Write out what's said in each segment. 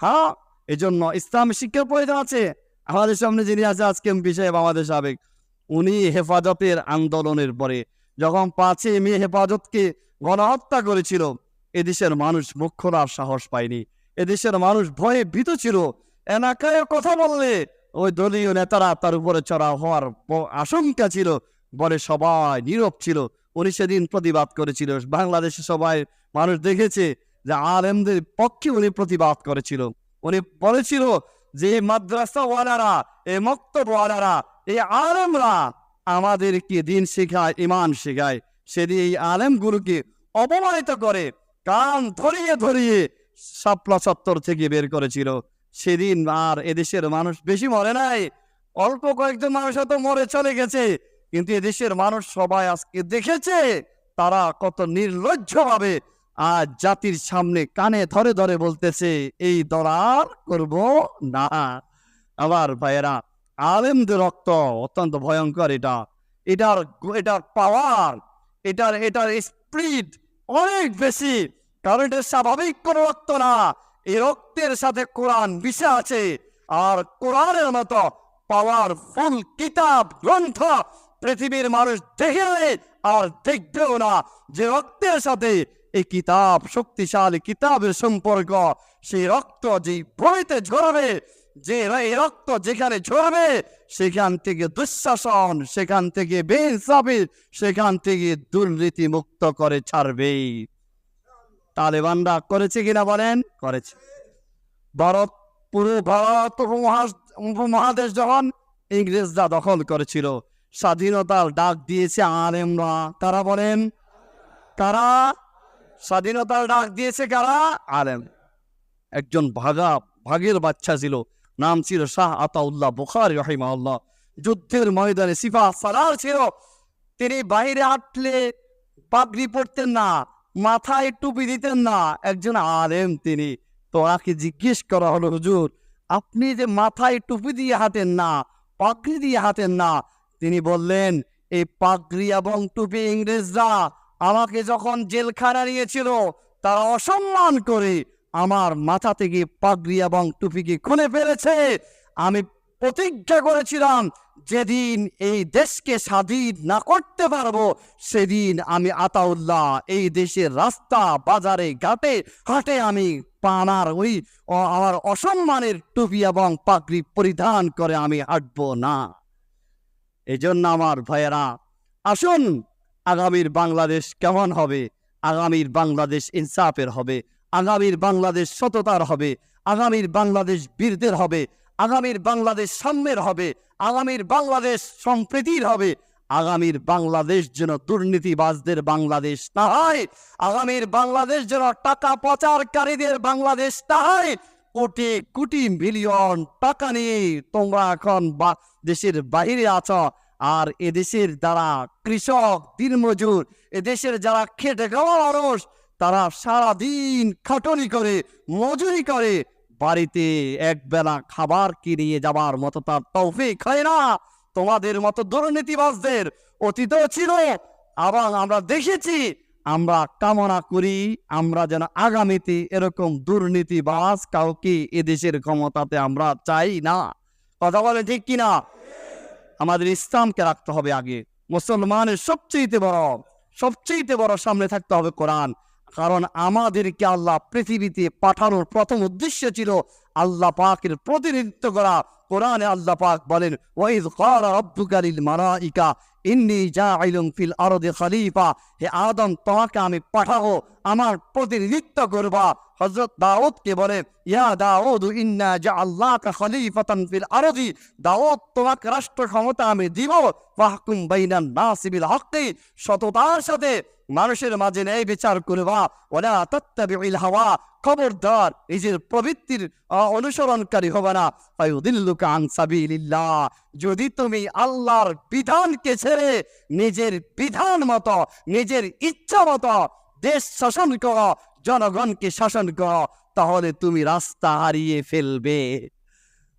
হ্যাঁ এই জন্য ইসলাম শিক্ষার প্রয়োজন আছে। আমাদের সামনে যিনি আছে, আজকে এমপি আমাদের সাবেক, উনি হেফাজতের আন্দোলনের পরে যখন পাঁচে মে হেফাজতকে গণহত্যা করেছিল, এদেশের মানুষ মুখ সাহস পায়নি। এদেশের মানুষ ভয়ে ভীত ছিল। এলাকায় কথা বললে ওই দলীয় নেতারা তার উপরে চড়া হওয়ার আশঙ্কা ছিল। বলে সবাই নীরব ছিল। উনি সেদিন প্রতিবাদ করেছিল। বাংলাদেশে সবাই মানুষ দেখেছে যে আলেমদের পক্ষে উনি প্রতিবাদ করেছিল। উনি বলেছিল যে মাদ্রাসাওয়ালারা, এই মক্তবওয়ালারা, এই আলেমরা আমাদেরকে দিন শেখায়, ইমান শেখায়। সেদিন এই আলেমগুলোকে অপমানিত করে কান ধরিয়ে ধরিয়ে শাপলা চত্বর থেকে বের করেছিল। সেদিন আর এদেশের মানুষ বেশি মরে নাই। অল্প কয়েকজন মানুষ হয়তো মরে চলে গেছে, কিন্তু এদেশের মানুষ সবাই আজকে দেখেছে, তারা কত নির্লজ্জ ভাবে আজ জাতির সামনে কানে ধরে ধরে বলতেছে, এই দরার করব না। আবার ভাইয়েরা, আলেমদের রক্ত অত্যন্ত ভয়ঙ্কর এটা। এটার এটার পাওয়ার এটার এটার স্পিড অনেক বেশি। কারণ এটা স্বাভাবিক কোনো রক্ত না। এই রক্তের সাথে কোরআন মিশে আছে। আর কোরআনের মতো পাওয়ারফুল কিতাব, গ্রন্থ পৃথিবীর মানুষ দেখে আর দেখবেও না। যে রক্তের সাথে এই কিতাব শক্তিশালী কিতাবের সম্পর্ক, সেই রক্ত যে বইতে ঝরবে, যে রক্ত যেখানে ঝরবে, সেখান থেকে দুঃশাসন, সেখান থেকে বেইনসাফি, সেখান থেকে দুর্নীতি মুক্ত করে ছাড়বেই। তালেবানরা করেছে কিনা বলেন? করেছে। ভারত পুরো ভারত উপমহাদেশ যখন ইংরেজরা দখল করেছিল, স্বাধীনতার ডাক দিয়েছে আলেমরা। তারা বলেন, তারা স্বাধীনতার ডাক দিয়েছে কারা? আলেম। একজন ভাগা, ভাগের বাচ্চা ছিল, নাম ছিল শাহ আতাউল্লাহ বুখারি রহিমাউল্লাহ যুদ্ধের ময়দানে সিফা সালার ছিল। তিনি বাইরে হাঁটলে পাগড়ি পরতেন না, মাথায় টুপি দিতেন না। একজন আলেম তিনি। তো ওনাকে জিজ্ঞেস করা হলো, হুজুর, আপনি যে মাথায় টুপি দিয়ে হাঁটেন না, পাগড়ি দিয়ে হাঁটেন না, তিনি বললেন, এই পাগড়ি এবং টুপি ইংরেজরা আমাকে যখন জেলখানা নিয়েছিল, তারা অসম্মান করে আমার মাথা থেকে পাগড়ি এবং টুপিকে খুলে ফেলেছে। আমি প্রতিজ্ঞা করেছিলাম, যেদিন এই দেশকে স্বাধীন না করতে পারব, সেদিন আমি আতাউল্লাহ এই দেশের রাস্তা, বাজারে, ঘাটে, হাটে আমি পানার ওই আমার অসম্মানের টুপি এবং পাগড়ি পরিধান করে আমি হাঁটবো না। এই জন্য আমার ভাইয়েরা, আসুন আগামীর বাংলাদেশ কেমন হবে? আগামীর বাংলাদেশ ইনসাফের হবে। আগামীর বাংলাদেশ সততার হবে। আগামীর বাংলাদেশ বীরদের হবে। আগামীর বাংলাদেশ সাম্যের হবে। আগামীর বাংলাদেশ সম্প্রীতির হবে। আগামীর বাংলাদেশ যেন দুর্নীতিবাজদের বাংলাদেশ না হয়। আগামীর বাংলাদেশ যেন টাকা পাচারকারীদের বাংলাদেশ না হয়। কোটি কোটি মিলিয়ন টাকা নিয়ে তোমরা এখন বা দেশের বাইরে আছো। আর এদেশের যারা কৃষক, দিনমজুর, এদেশের যারা খেটে খাওয়া মানুষ, তারা সারাদিন খাটনি করে, মজুরি করে, বাড়িতে এক বেলা খাবার কিনিয়ে যাবার মতো তার তৌফিক হয় না। তোমাদের মতো দুর্নীতিবাজদের অতীতও ছিল এবং আমরা দেখেছি, আমরা কামনা করি, আমরা যেন আগামীতে এরকম দুর্নীতিবাজ কাউকে এদেশের ক্ষমতাতে আমরা চাই না। কথা বলে ঠিক কিনা? আমাদের ইসলামকে রাখতে হবে আগে। মুসলমানের সবচেয়ে বড় সবচেয়ে বড় সামনে থাকতে হবে কোরআন। কারণ আমাদেরকে আল্লাহ পৃথিবীতে পাঠানোর প্রথম উদ্দেশ্য ছিল আল্লাহ পাকের প্রতিনিধিত্ব করা। কোরআনে আল্লাহ পাক বলেন ওয়াইদ ক্বালা রাব্বুকা লিল মালাইকা, ইন্নী জাইলুম ফিল আরদি খলিফা, হে আদম, তোমাকে আমি পাঠাবো, আমার প্রতিনিধিত্ব করবা। হযরত দাউদকে বলে, ইয়া দাউদ, ইন্না জাআল্লাকা খলিফাতান ফিল আরদি, দাউদ, তোমাকে রাষ্ট্র ক্ষমতা আমি দিব। ফাহকুম বাইনান নাসি বিল হক্কি, সততার সাথে মানুষের মাঝে ন্যায় বিচার করবা। ওলা তত্তাবিল হাওয়া, খবরদার, নিজের প্রবৃত্তির অনুসরণকারী হবে না। যদি তুমি আল্লাহর বিধানকে ছেড়ে নিজের বিধান মতো, নিজের ইচ্ছা মতো দেশ শাসন কর, জনগণকে শাসন কর, তাহলে তুমি রাস্তা হারিয়ে ফেলবে।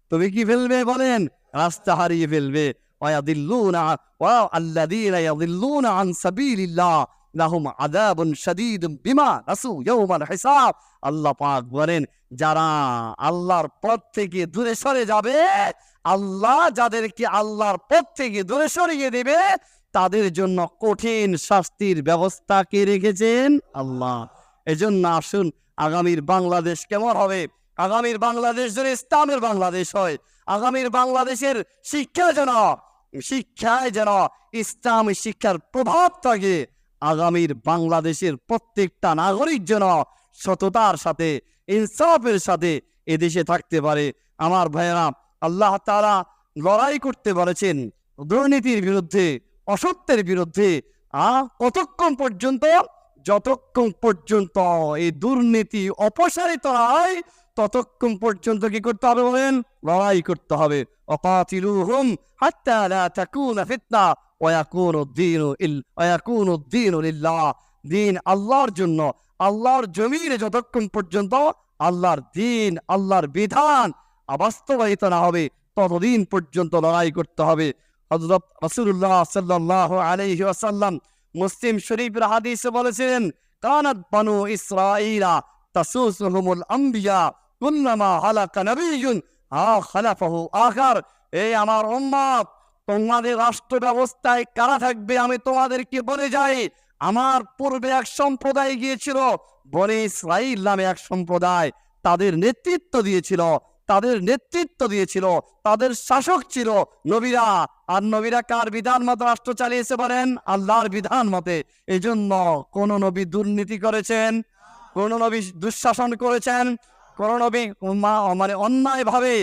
তুমি কি ফেলবে বলেন? রাস্তা হারিয়ে ফেলবে। ওয়াদিল্লুনা ওয়া আল্লাযীনা ইয়াদিল্লুনা আন সাবিলিল্লাহ। লাহুম আযাবুন শাদীদুম বিমা নাসু ইয়াউমাল হিসাব। আল্লাহ পাক বলেন, যারা আল্লাহর পথ থেকে দূরে সরে যাবে, আল্লাহ যাদেরকে আল্লাহর পথ থেকে দূরে সরিয়ে দেবে, তাদের জন্য কঠিন শাস্তির ব্যবস্থা কে রেখেছেন? আল্লাহ। এজন্য আসুন, আগামীর বাংলাদেশ কেমন হবে? আগামীর বাংলাদেশ যেন ইসলামের বাংলাদেশ হয়। আগামীর বাংলাদেশের শিক্ষা যেন, শিক্ষায় যেন ইসলামী শিক্ষার প্রভাব থাকে। আগামীর বাংলাদেশের প্রত্যেকটা নাগরিক যেন সততার সাথে, ইনসাফের সাথে এদেশে থাকতে পারে। আমার ভাইয়েরা, আল্লাহ তারা লড়াই করতে পারেছেন দুর্নীতির বিরুদ্ধে, অসত্যের বিরুদ্ধে। আ, কতক্ষণ পর্যন্ত, যতক্ষণ পর্যন্ত এই দুর্নীতি অপসারিত হয়, ততক্ষণ পর্যন্ত কি করতে হবে বলেন? লড়াই করতে হবে। অকাতিলুহুম হাত্তা লা ফিতনা। ওয়া ইয়াকুনু দ্দীনু ইল ওয়া ইয়াকুনু দ্দীনু লিল্লাহ দিন আল্লাহর জন্য, আল্লাহর জমিনে যতক্ষণ পর্যন্ত আল্লাহর দিন, আল্লাহর বিধান বাস্তবায়িত না হবে, ততদিন পর্যন্ত লড়াই করতে হবে। হযরত রাসূলুল্লাহ সাল্লাল্লাহু আলাইহি ওয়াসাল্লাম মুসলিম শরীফের হাদিসে বলেছেন, কানাত বানু ইসরাঈলা তাসুসুহুমুল আম্বিয়া, কুল্লামা হালাকা নবিয়্যুন আ খালাফাহু আখার। এই আমার উম্মত তোমাদের রাষ্ট্র ব্যবস্থায় কারা থাকবে আমি তোমাদেরকে বলে যাই। আমার পূর্বে এক সম্প্রদায় গিয়েছিল, বনে ইসরাইল নামে এক সম্প্রদায়। তাদের নেতৃত্ব দিয়েছিল, তাদের নেতৃত্ব দিয়েছিল, তাদের শাসক ছিল নবীরা। আর নবীরা কার বিধান মতো রাষ্ট্র চালিয়েছে পারেন আল্লাহর বিধান মতে। এই জন্য কোন নবী দুর্নীতি করেছেন, কোন নবী দুঃশাসন করেছেন, কোন নবী মানে অন্যায় ভাবে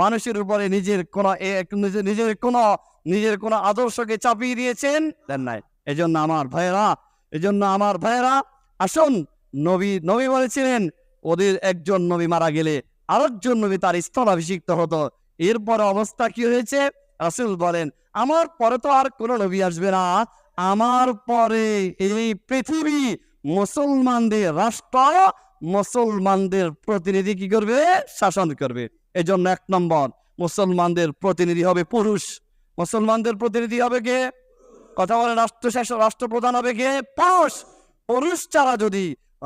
মানুষের উপরে নিজের কোন নিজের কোন নিজের কোন আদর্শকে চাপিয়ে দিয়েছেন? দেন নাই। এজন্য আমার ভাইয়েরা, এজন্য আমার ভাইয়েরা, আসুন, নবী নবী বলেছিলেন, ওদের একজন নবী মারা গেলে আরেকজন নবী তার স্থলাভিষিক্ত হতো। এরপরে অবস্থা কি হয়েছে? রাসূল বলেন, আমার পরে তো আর কোনো নবী আসবে না। আমার পরে এই পৃথিবী মুসলমানদের রাষ্ট্র, মুসলমানদের প্রতিনিধি কি করবে? শাসন করবে। এজন্য এক নম্বর, মুসলমানদের প্রতিনিধি হবে পুরুষ। মুসলমানদের প্রতিনিধি হবে কে? কথা বলে রাষ্ট্র রাষ্ট্রপ্রধান হবে কে? পুরুষ পুরুষ ছাড়া যদি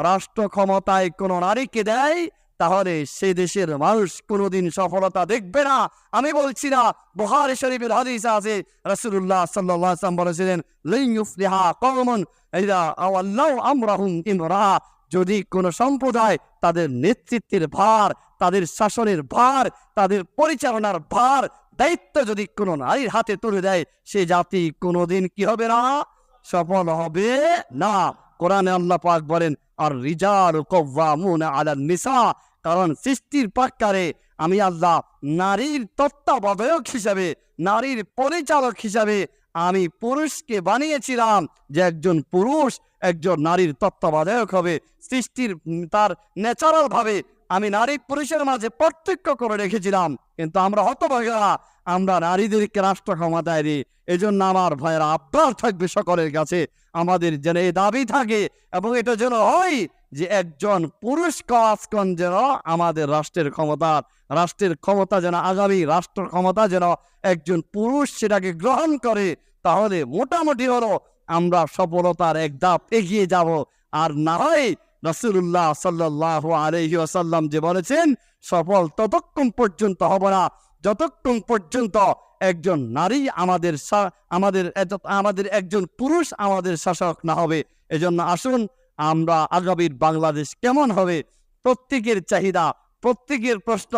রাষ্ট্র ক্ষমতায় কোনো নারীকে দেয়, তাহলে সে দেশের মানুষ কোনোদিন সফলতা দেখবে না। আমি বলছি না বুহারি শরীফের হাদিস আছে আলাইহি ওয়াসাল্লাম বলেছিলেন ইযা আওয়াল্লাহু আমরাহুম ইমরা। যদি কোন সম্প্রদায় তাদের নেতৃত্বের ভার, তাদের শাসনের ভার, তাদের পরিচালনার ভার, দায়িত্ব যদি কোনো নারীর হাতে তুলে দেয়, সে জাতি কোনোদিন কি হবে না? সফল হবে না। কোরআনে আল্লাহ পাক বলেন, আর রিজাল কওয়ামুনা আলা নিসা কারণ সৃষ্টির পাক্কারে আমি আল্লাহ নারীর তত্ত্বাবধায়ক হিসাবে, নারীর পরিচালক হিসাবে আমি পুরুষকে বানিয়েছিলাম যে একজন পুরুষ, একজন নারীর তত্ত্বাবধায়ক হবে, সৃষ্টির তার ন্যাচারাল ভাবে আমি নারী পুরুষের মাঝে পার্থক্য করে রেখেছিলাম। কিন্তু আমরা হতভাগা আমরা নারীদেরকে রাষ্ট্র ক্ষমতায় দিই। এজন্য আমার ভাইয়েরা আবদার থাকবে সকলের কাছে। আমাদের যেন এই দাবি থাকে এবং এটা যেন হয় যে একজন পুরুষ কাজকন যেন আমাদের রাষ্ট্রের ক্ষমতা রাষ্ট্রের ক্ষমতা যেন আগামী রাষ্ট্র ক্ষমতা যেন একজন পুরুষ সেটাকে গ্রহণ করে, তাহলে মোটামুটি হলো আমরা সফলতার এক ধাপ এগিয়ে যাব। আর না হয় রাসূলুল্লাহ সাল্লাল্লাহু আলাইহি ওয়াসাল্লাম যে বলেছেন, সফল ততক্ষণ পর্যন্ত হব না। যতক্ষণ পর্যন্ত একজন নারী আমাদের আমাদের আমাদের একজন পুরুষ আমাদের শাসক না হবে। এজন্য আসুন আমরা আগামীর বাংলাদেশ কেমন হবে? প্রত্যেকের চাহিদা, প্রত্যেকের প্রশ্ন।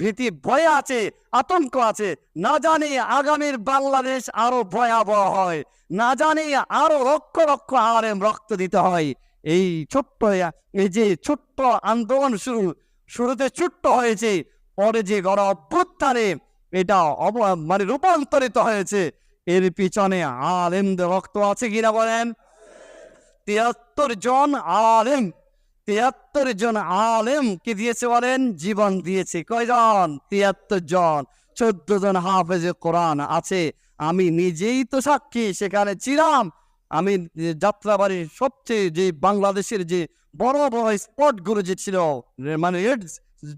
ভীতি, ভয় আছে, আতঙ্ক আছে। না জানি আগামীর বাংলাদেশ আরও ভয়াবহ হয়। না জানি আরও লক্ষ লক্ষ আরএম রক্ত দিতে হয়। এই ছোট্ট, এই যে ছোট্ট আন্দোলন শুরু, শুরুতে ছোট্ট হয়েছে, পরে যে গণ অভ্যুত্থানে এটা মানে রূপান্তরিত হয়েছে, এর পিছনে আলেমদের রক্ত আছে কিনা বলেন? তিয়াত্তর জন আলেম, তিয়াত্তর জন আলেম কি দিয়েছে বলেন? জীবন দিয়েছে। কয়জন? তিয়াত্তর জন। চোদ্দ জন হাফেজে কোরআন আছে। আমি নিজেই তো সাক্ষী, সেখানে ছিলাম। আমি যাত্রাবাড়ির সবচেয়ে যে বাংলাদেশের যে বড় বড় স্পটগুলো যে ছিল মানে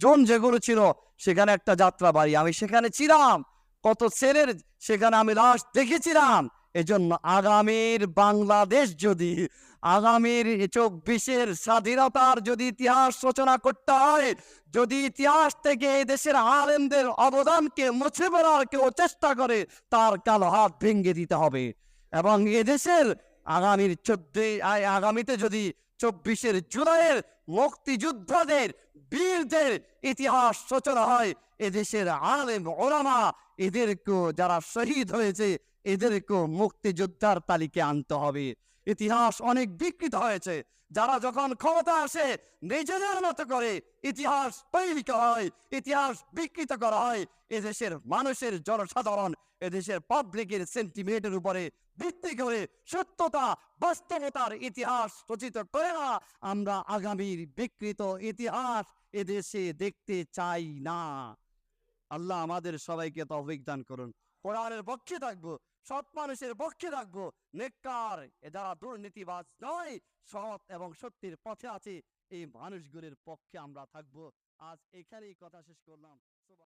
জোন যেগুলো ছিল, সেখানে একটা যাত্রাবাড়ি। আমি সেখানে ছিলাম। কত ছেলের সেখানে আমি লাশ দেখেছিলাম। এজন্য আগামীর বাংলাদেশ যদি আগামীর চব্বিশের স্বাধীনতার যদি ইতিহাস রচনা করতে হয়, যদি ইতিহাস থেকে দেশের আলেমদের অবদানকে মুছে ফেলার কেউ চেষ্টা করে, তার কালো হাত ভেঙে দিতে হবে। এবং এদেশের আগামীর চোদ্দই আগামীতে যদি চব্বিশের জুলাইয়ের মুক্তিযোদ্ধাদের, বীরদের ইতিহাস রচনা হয় এদেশের আলেম ওলামা এদেরকেও, যারা শহীদ হয়েছে, এদেরকেও মুক্তিযোদ্ধার তালিকায় আনতে হবে। ইতিহাস অনেক বিকৃত হয়েছে। যারা যখন ক্ষমতা আসে, নিজেদের মতো করে ইতিহাস তৈরি করা হয়, ইতিহাস বিকৃত করা হয়। এদেশের মানুষের জনসাধারণ, এদেশের পাবলিকের সেন্টিমেন্টের উপরে ভিত্তি করে সত্যতা, বাস্তবতার ইতিহাস রচিত করে না। আমরা আগামীর বিকৃত ইতিহাস এদেশে দেখতে চাই না। আল্লাহ আমাদের সবাইকে তৌফিক দান করুন। কোরআনের পক্ষে থাকব। সৎ মানুষের পক্ষে থাকব। নেককার, এ যারা দুর্নীতিবাজ নয়, সৎ এবং সত্যির পথে আছে, এই মানুষগুলির পক্ষে আমরা থাকব। আজ এখানেই কথা শেষ করলাম।